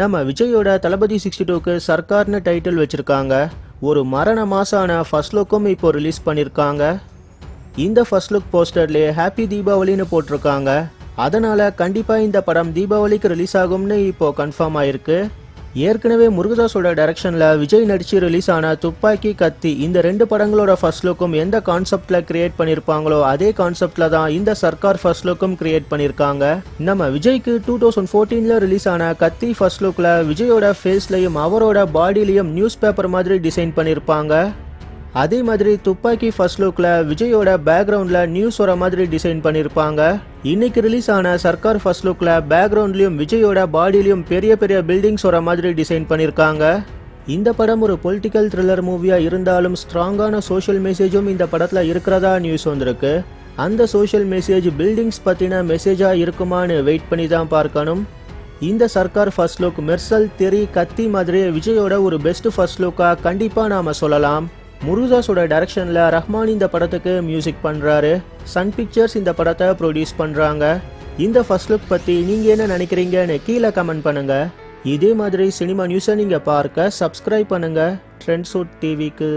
நம்ம விஜயோட தளபதி சிக்ஸ்டி டூக்கு சர்க்கார்னு டைட்டில் வச்சுருக்காங்க. ஒரு மரண மாசான ஃபர்ஸ்ட் லுக்கும் இப்போ ரிலீஸ் பண்ணியிருக்காங்க இந்த ஃபர்ஸ்ட் லுக் போஸ்டர்லேயே ஹாப்பி தீபாவளின்னு போட்டிருக்காங்க. அதனால் கண்டிப்பாக இந்த படம் தீபாவளிக்கு ரிலீஸ் ஆகும்னு இப்போ கன்ஃபார்ம் ஆயிருக்கு. ஏற்கனவே முருகதாஸோட டைரக்ஷனில் விஜய் நடித்து ரிலீஸ் ஆன துப்பாக்கி கத்தி இந்த ரெண்டு படங்களோட ஃபர்ஸ்ட் லுக்கும் எந்த கான்செப்டில் கிரியேட் பண்ணியிருப்பாங்களோ அதே கான்செப்டில் தான் இந்த சர்க்கார் ஃபர்ஸ்ட் லுக்கும் கிரியேட் பண்ணியிருக்காங்க நம்ம விஜய்க்கு டூ தௌசண்ட் ஃபோர்டீனில் ரிலீஸ் ஆன கத்தி ஃபர்ஸ்ட் லுக்கில் விஜயோட ஃபேஸ்லையும் அவரோட பாடியிலையும் நியூஸ் பேப்பர் மாதிரி டிசைன் பண்ணியிருப்பாங்க அதே மாதிரி துப்பாக்கி ஃபர்ஸ்ட் லுக்கில் விஜயோட பேக்ரவுண்டில் நியூஸ் வர மாதிரி டிசைன் பண்ணியிருப்பாங்க இன்னைக்கு ரிலீஸ் ஆன சர்க்கார் ஃபர்ஸ்ட் லுக்கில் பேக்ரவுண்ட்லையும் விஜயோட பாடியிலையும் பெரிய பெரிய பில்டிங்ஸ் வர மாதிரி டிசைன் பண்ணியிருக்காங்க இந்த படம் ஒரு பொலிட்டிக்கல் த்ரில்லர் மூவியாக இருந்தாலும் ஸ்ட்ராங்கான சோஷியல் மெசேஜும் இந்த படத்தில் இருக்கிறதா நியூஸ் வந்திருக்கு. அந்த சோஷியல் மெசேஜ் பில்டிங்ஸ் பற்றின மெசேஜாக இருக்குமான்னு வெயிட் பண்ணி தான் பார்க்கணும். இந்த சர்க்கார் ஃபர்ஸ்ட் லுக் மெர்சல் தெரி கத்தி மாதிரி விஜயோட ஒரு பெஸ்ட் ஃபர்ஸ்ட் லுக்காக கண்டிப்பாக நாம் சொல்லலாம். முருகதாஸோட டைரக்ஷனில் ரஹ்மான் இந்த படத்துக்கு மியூசிக் பண்ணுறாரு சன் பிக்சர்ஸ் இந்த படத்தை ப்ரொடியூஸ் பண்ணுறாங்க இந்த ஃபர்ஸ்ட் லுக் பற்றி நீங்கள் என்ன நினைக்கிறீங்கன்னு கீழே கமெண்ட் பண்ணுங்க. இதே மாதிரி சினிமா நியூஸை நீங்கள் பார்க்க சப்ஸ்கிரைப் பண்ணுங்கள் ட்ரெண்ட் டிவிக்கு